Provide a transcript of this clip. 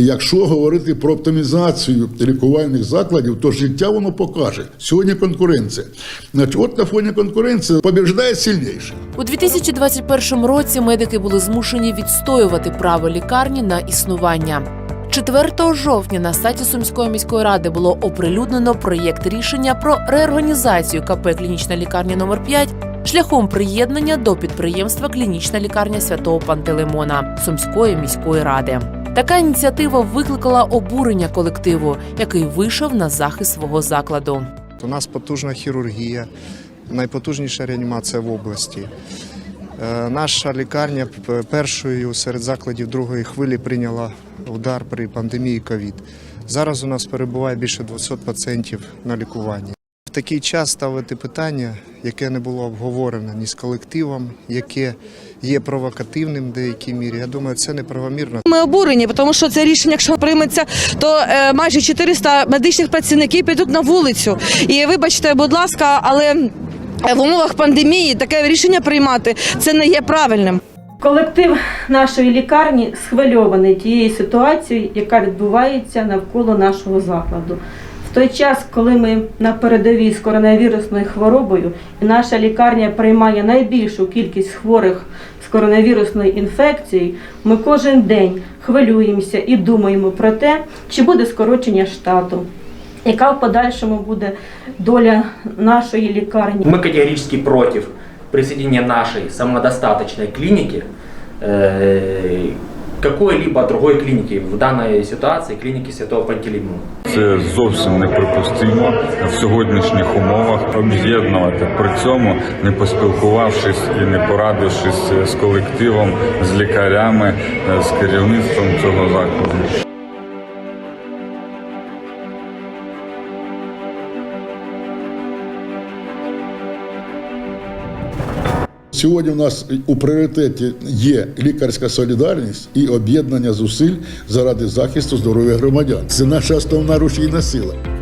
Якщо говорити про оптимізацію лікувальних закладів, то життя воно покаже. Сьогодні конкуренція. Значить, от на фоні конкуренції побіждає сильніший. У 2021 році медики були змушені відстоювати право лікарні на існування. 4 жовтня на сайті Сумської міської ради було оприлюднено проєкт рішення про реорганізацію КП Клінічна лікарня номер 5 шляхом приєднання до підприємства Клінічна лікарня святого Пантелеймона Сумської міської ради. Така ініціатива викликала обурення колективу, який вийшов на захист свого закладу. У нас потужна хірургія, найпотужніша реанімація в області. Е, Наша лікарня першою серед закладів другої хвилі прийняла удар при пандемії ковід. Зараз у нас перебуває більше 200 пацієнтів на лікуванні. В такий час ставити питання, яке не було обговорено ні з колективом, яке є провокативним в деякій мірі. Я думаю, це неправомірно. Ми обурені, тому що це рішення, якщо прийметься, то е, майже 400 медичних працівників підуть на вулицю. І вибачте, будь ласка, але е, в умовах пандемії таке рішення приймати це не є правильним. Колектив нашої лікарні схвильований тією ситуацією, яка відбувається навколо нашого закладу. В той час, коли ми на передовій з коронавірусною хворобою, і наша лікарня приймає найбільшу кількість хворих з коронавірусною інфекцією, ми кожен день хвилюємося і думаємо про те, чи буде скорочення штату, яка в подальшому буде доля нашої лікарні. Мы категорически против присоединения нашей самодостаточной клиники э, к какой-либо другой клініки в данной ситуации клиники Святого Пантелеймона. Це зовсім неприпустимо в сьогоднішніх умовах об'єднувати при цьому, не поспілкувавшись і не порадившись з колективом, з лікарями, е, з керівництвом цього закладу. Сьогодні у нас у пріоритеті є лікарська солідарність і об'єднання зусиль заради захисту здоров'я громадян. Це наша основна рушійна сила.